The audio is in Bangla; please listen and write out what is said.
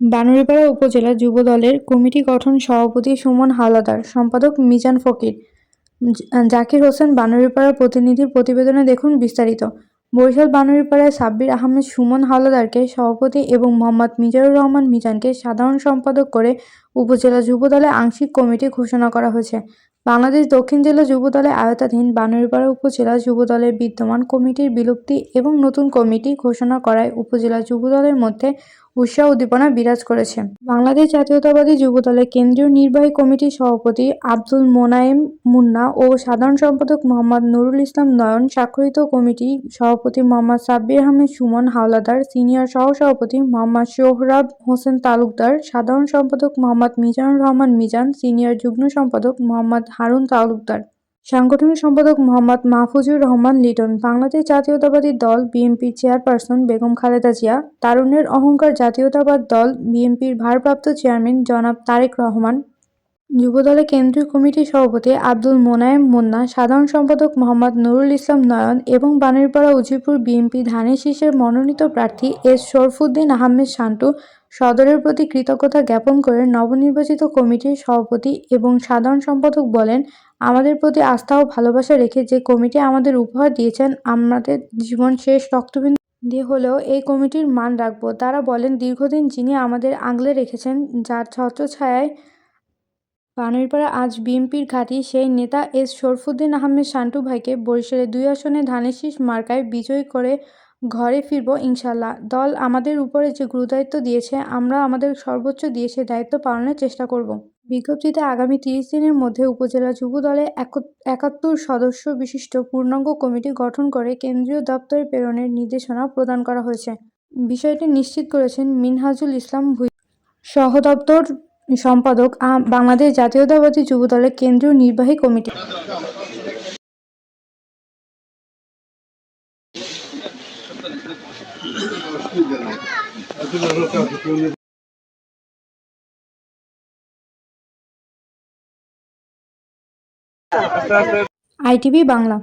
বানুড়িপাড়া উপজেলা যুবদলের কমিটি গঠন সভাপতি সুমন হাওলাদার সম্পাদক মিজান ফকির। জাকির হোসেন বানুরিপাড়া প্রতিনিধির প্রতিবেদনে দেখুন বিস্তারিত। বরিশাল বানুরিপাড়ায় সাব্বির আহমেদ সুমন হাওলাদারকে সভাপতি এবং মোহাম্মদ মিজারুর রহমান মিজানকে সাধারণ সম্পাদক করে উপজেলা যুবদলে আংশিক কমিটি ঘোষণা করা হয়েছে। বাংলাদেশ দক্ষিণ জেলা যুবদলের আয়তাধীন বানুড়িপাড়া উপজেলা যুবদলের বিদ্যমান কমিটির বিলুপ্তি এবং নতুন কমিটি ঘোষণা করায় উপজেলা যুবদলের মধ্যে উৎসাহ উদ্দীপনা বিরাজ করেছে। বাংলাদেশ জাতীয়তাবাদী যুবদলের কেন্দ্রীয় নির্বাহী কমিটির সভাপতি আব্দুল মোনায়েম মুন্না ও সাধারণ সম্পাদক মোহাম্মদ নুরুল ইসলাম নয়ন স্বাক্ষরিত কমিটি সভাপতি মোহাম্মদ সাব্বির আহমেদ সুমন হাওলাদার, সিনিয়র সহসভাপতি মোহাম্মদ সোহরাব হোসেন তালুকদার, সাধারণ সম্পাদক মোহাম্মদ মিজানুর রহমান মিজান, সিনিয়র যুগ্ম সম্পাদক মোহাম্মদ হারুন তালুকদার। সাংগঠনিক সম্পাদক মোহাম্মদ মাহফুজুর রহমান লিটন, বাংলাদেশ জাতীয়তাবাদী দল বিএনপির চেয়ারপারসন বেগম খালেদা জিয়া, তারুণ্যের অহংকার জাতীয়তাবাদ দল বিএনপির ভারপ্রাপ্ত চেয়ারম্যান জনাব তারেক রহমান, যুবদলের কেন্দ্রীয় কমিটির সভাপতি আব্দুল মোনায়েম মুন্না, সাধারণ সম্পাদক মোহাম্মদ নুরুল ইসলাম নয়ন এবং বানিরপাড়া উজিরপুর বিএনপি ধানের শীষের মনোনীত প্রার্থী এস শরফুদ্দিন আহমেদ শান্টু সদরের প্রতি কৃতজ্ঞতা জ্ঞাপন করে নবনির্বাচিত কমিটির সভাপতি এবং সাধারণ সম্পাদক বলেন, আমাদের প্রতি আস্থা ও ভালোবাসা রেখে যে কমিটি আমাদের উপহার দিয়েছেন, আমাদের জীবন শেষ রক্তবিন্দু দিয়ে হলেও এই কমিটির মান রাখব। তারা বলেন, দীর্ঘদিন যিনি আমাদের আগলে রেখেছেন, যার ছত্রছায়ায় বানুরপাড়া আজ বিএনপির ঘাঁটি, সেই নেতা এস শরফুদ্দিন আহমেদ শান্টু ভাইকে বরিশালে দুই আসনে ধানের শীষ মার্কায় বিজয়ী করে ঘরে ফিরব, ইনশাল্লাহ। দল আমাদের উপরে যে গুরুদায়িত্ব দিয়েছে, আমরা আমাদের সর্বোচ্চ দিয়ে সে দায়িত্ব পালনের চেষ্টা করব। বিজ্ঞপ্তিতে আগামী তিরিশ দিনের মধ্যে উপজেলা যুব দলে একাত্তর সদস্য বিশিষ্ট পূর্ণাঙ্গ কমিটি গঠন করে কেন্দ্রীয় দপ্তরে প্রেরণের নির্দেশনা প্রদান করা হয়েছে। বিষয়টি নিশ্চিত করেছেন মিনহাজুল ইসলাম ভুই। সহদপ্তর সম্পাদক বাংলাদেশ জাতীয়তাবাদী যুবদলের কেন্দ্রীয় নির্বাহী কমিটি। আইটিভি বাংলা।